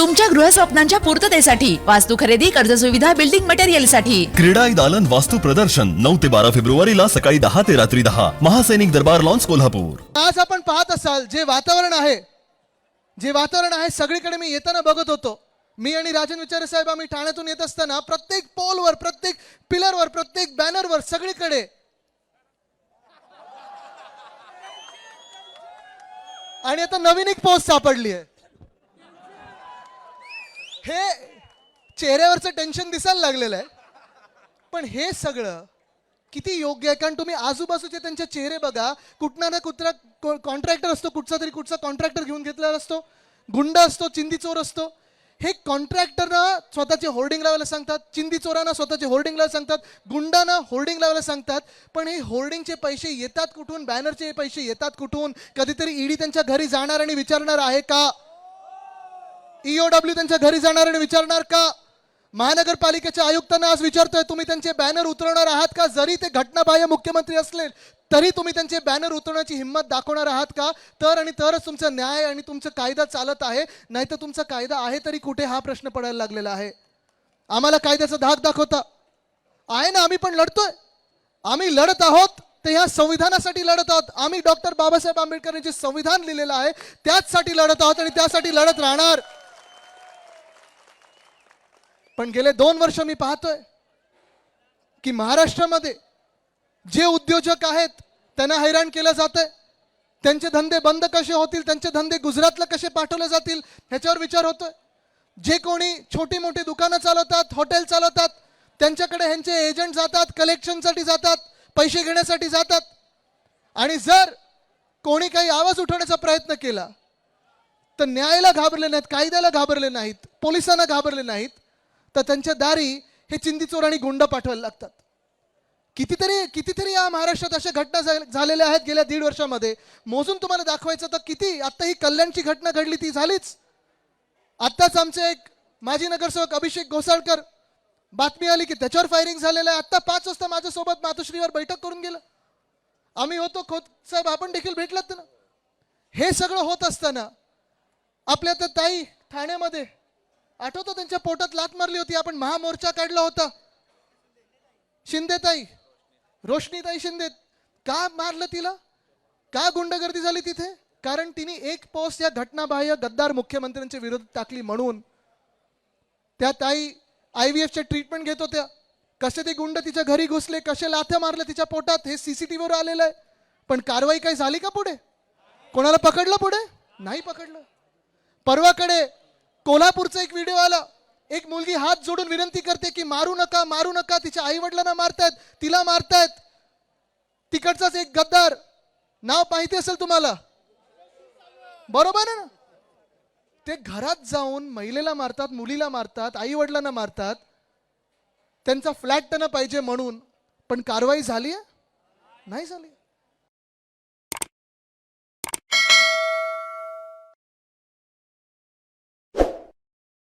तुमच्या गृहस्वप्नांच्या पूर्ततेसाठी वास्तू खरेदी कर्ज सुविधा बिल्डिंग मटेरियलसाठी. क्रीडाई दालन वास्तु प्रदर्शन नऊ ते बारा फेब्रुवारीला सकाळी दहा ते रात्री दहा. महासैनिक दरबार लॉन्स कोल्हापूर. आज आपण पाहत असाल जे वातावरण आहे जे वातावरण आहे सगळीकडे मी येताना बघत होतो. मी आणि राजन विचारे साहेब आम्ही ठाण्यातून येत असताना प्रत्येक पोलवर प्रत्येक पिलरवर प्रत्येक बॅनरवर सगळीकडे आणि आता नवीन एक पोस्ट सापडली आहे हे चेहऱ्यावरचं टेन्शन दिसायला लागलेलं आहे. पण हे सगळं किती योग्य आहे? कारण तुम्ही आजूबाजूचे त्यांचे चेहरे बघा कुठला ना कुठला कॉन्ट्रॅक्टर असतो कुठचा तरी कुठचा कॉन्ट्रॅक्टर घेऊन घेतलेला असतो गुंड असतो चिंदी चोर असतो. हे कॉन्ट्रॅक्टरना स्वतःचे होर्डिंग लावायला सांगतात चिंदी चोरांना स्वतःचे होर्डिंग लावायला सांगतात गुंडांना होर्डिंग लावायला सांगतात. पण हे होर्डिंगचे पैसे येतात कुठून? बॅनरचे पैसे येतात कुठून? कधीतरी ईडी त्यांच्या घरी जाणार आणि विचारणार आहे का? ईओडब्ल्यू त्यांच्या घरी जाणार आणि विचारणार का? महानगरपालिकेच्या आयुक्तांना आज विचारतोय तुम्ही त्यांचे बॅनर उतरवणार आहात का? जरी ते घटनाबाह्य मुख्यमंत्री असले तरी तुम्ही त्यांचे बॅनर उतरवण्याची हिंमत दाखवणार आहात का? तर आणि तरच तुमचा न्याय आणि तुमचा कायदा चालत आहे नाही तर तुमचा कायदा आहे तरी कुठे हा प्रश्न पडायला लागलेला आहे? आम्हाला कायद्याचा धाक दाखवता. आहे ना आम्ही पण लढतोय. आम्ही लढत आहोत ते ह्या संविधानासाठी लढत आहोत. आम्ही डॉक्टर बाबासाहेब आंबेडकर यांचे संविधान लिहिलेलं आहे त्याचसाठी लढत आहोत आणि त्यासाठी लढत राहणार. पण गेले दोन वर्ष मी पाहतोय की महाराष्ट्रामध्ये जे उद्योजक आहेत त्यांना हैराण केलं जातंय. त्यांचे धंदे बंद कसे होतील त्यांचे धंदे गुजरातला कसे पाठवले जातील ह्याच्यावर विचार होतोय. जे कोणी छोटी मोठी दुकानं चालवतात हॉटेल चालवतात त्यांच्याकडे ह्यांचे एजंट जातात कलेक्शनसाठी जातात पैसे घेण्यासाठी जातात. आणि जर कोणी काही आवाज उठवण्याचा प्रयत्न केला तर न्यायाला घाबरले नाहीत कायद्याला घाबरले नाहीत पोलिसांना घाबरले नाहीत तर त्यांच्या दारी हे चिंदीचोर आणि गुंड पाठवायला लागतात. कितीतरी कितीतरी या महाराष्ट्रात अशा घटना झालेल्या आहेत गेल्या दीड वर्षामध्ये. मोजून तुम्हाला दाखवायचं तर किती? आत्ता ही कल्याणची घटना घडली ती झालीच. आत्ताच आमचे एक माजी नगरसेवक अभिषेक घोसाळकर बातमी आली की त्याच्यावर फायरिंग झालेलं आहे. आत्ता पाच वाजता माझ्यासोबत मातोश्रीवर बैठक करून गेलं. आम्ही होतो खोत. साहेब आपण देखील भेटलात ना? हे सगळं होत असताना आपल्या तर ताई ठाण्यामध्ये आठवतो त्यांच्या पोटात लात मारली होती. आपण महामोर्चा काढला होता. शिंदेताई रोशनीताई शिंदे का मारलं तिला? का गुंडगर्दी झाली तिथे? कारण तिने एक पोस्ट या घटनाबाह्य गद्दार मुख्यमंत्र्यांच्या विरोधात टाकली म्हणून. त्या ताई आय व्ही एफच्या ट्रीटमेंट घेत होत्या. कसे ते गुंड तिच्या घरी घुसले कसे लाथ्या मारल्या तिच्या पोटात हे सीसीटीव्हीवर आलेलं आहे. पण कारवाई काही झाली का पुढे? कोणाला पकडलं पुढे? नाही पकडलं. परवाकडे कोल्हापूरचा एक व्हिडिओ आला. एक मुलगी हात जोडून विनंती करते की मारू नका मारू नका तिच्या आई वडिलांना मारतायत तिला मारतायत. तिकडचाच एक गद्दार. नाव माहिती असेल तुम्हाला? बरोबर आहे ना? ते घरात जाऊन महिलेला मारतात मुलीला मारतात आई वडिलांना मारतात. त्यांचा फ्लॅट त्यांना पाहिजे म्हणून. पण कारवाई झाली आहे नाही झाली.